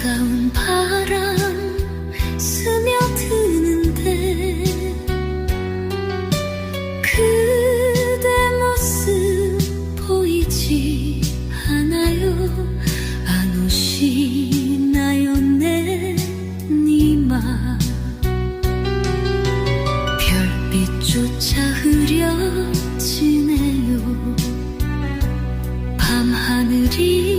차가운 바람 스며드는데 그대 모습 보이지 않아요. 안 오시나요 내니마? 별빛조차 흐려지네요. 밤하늘이